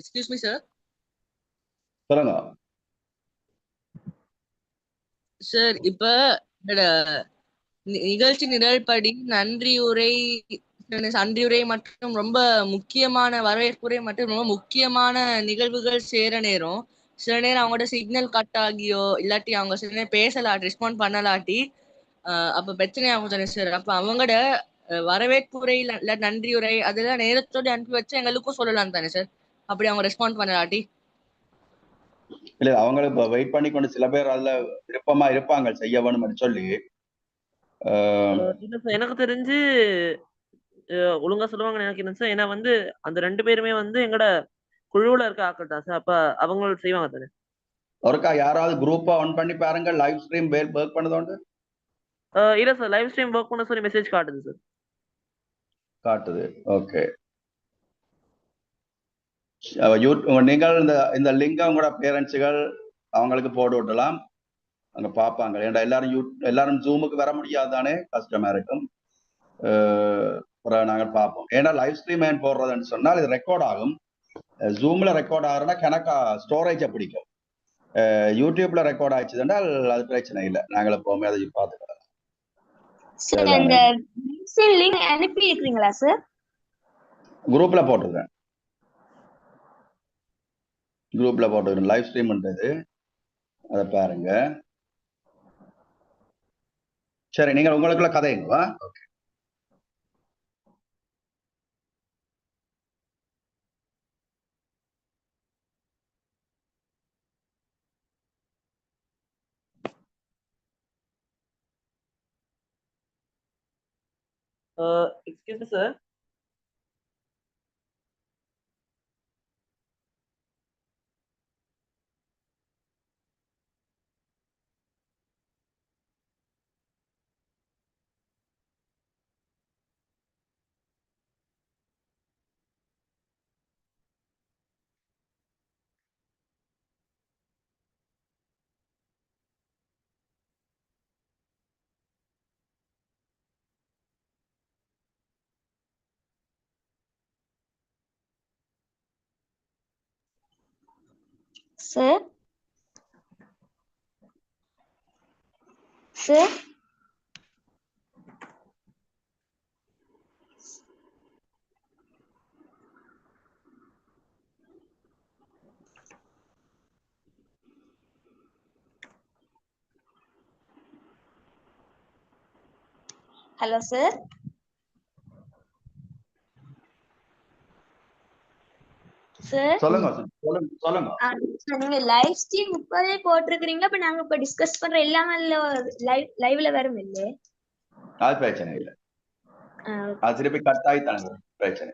Excuse me sir சொல்லுங்க sir இப்ப நிகழ்ச்சி நிரல்படி நன்றியுரை நன்றியுரை மற்றும் ரொம்ப முக்கியமான வரவேற்புரை மற்றும் ரொம்ப முக்கியமான நிகழ்வுகள் சேர நேரம் சில நேரம் அவங்களோட சிக்னல் கட் ஆகியோ இல்லாட்டி அவங்க சில நேரம் பேசலாட்டி ரெஸ்பாண்ட் பண்ணலாட்டி ஆஹ் அப்ப பிரச்சனை ஆகும் தானே சார் அப்ப அவங்களோட வரவேற்புரை இல்ல இல்ல நன்றியுரை அதெல்லாம் நேரத்தோட அனுப்பி வச்சு எங்களுக்கும் சொல்லலாம் தானே சார் அப்படி அவங்க ரெஸ்பாண்ட் பண்ணலாட்டி இல்ல அவங்களுக்கு இப்ப வெயிட் பண்ணி கொண்டு சில பேர் அதுல விருப்பமா இருப்பாங்க செய்ய வேணும்னு சொல்லி. எனக்கு தெரிஞ்சு ஒழுங்கா சொல்லுவாங்கன்னு நினைக்கிறேன் சார் ஏன்னா வந்து அந்த ரெண்டு பேருமே வந்து எங்கட குழுவுல இருக்க ஆட்கள் தான் சார் அப்ப அவங்க செய்வாங்க தானே? ஒருக்கா யாராவது குரூப்பா ஆன் பண்ணி பாருங்க லைவ் ஸ்ட்ரீம் ஒர்க் பண்ணதோண்டு இல்ல சார் லைவ் ஸ்ட்ரீம் ஒர்க் பண்ண சொல்லி மெசேஜ் காட்டுது சார் காட்டுது ஓகே நீங்கள் இந்த இந்த லிங்கை உங்களோட பேரண்ட்ஸுகள் அவங்களுக்கு போட்டு விடலாம். அங்க பார்ப்பாங்க. ஏன்டா எல்லாரும் யூ எல்லாரும் ஜூமுக்கு வர முடியாது தானே? கஷ்டமா இருக்கும். நாங்கள் பார்ப்போம். ஏன்னா லைவ் ஸ்ட்ரீம் ஏன் போடுறதுன்னு சொன்னால் இது ரெக்கார்ட் ஆகும். ஜூம்ல ரெக்கார்ட் ஆகுறதுனா கணக்கா ஸ்டோரேஜை பிடிக்கும். யூடியூப்ல ரெக்கார்ட் ஆயிடுச்சு என்றால் அது பிரச்சனை இல்லை. நாங்கள் எப்பவுமே அதை பார்த்துக்கலாம். சார் அந்த லிங்க் அனுப்பி இருக்கிறீங்களா சார் குரூப்ல போட்டிருக்கேன். குரூப்ல போட்டிருக்கேன் லைவ் ஸ்ட்ரீம் பண்றது. அதை பாருங்க. சரி நீங்கள் உங்களுக்குள்ள கதைங்க okay excuse sir sir sir hello sir sir சொல்லுங்க சொல்லுங்க சொல்லுங்க சார் நீங்க லைவ் ஸ்ட்ரீம் இப்பவே போட்டிருக்கீங்க அப்ப நாங்க இப்ப டிஸ்கஸ் பண்ற எல்லாமே லைவ் லைவ்ல வரும் இல்ல அது பிரச்சனை இல்லை. அது திருப்பி கட் ஆகி தானே பிரச்சனை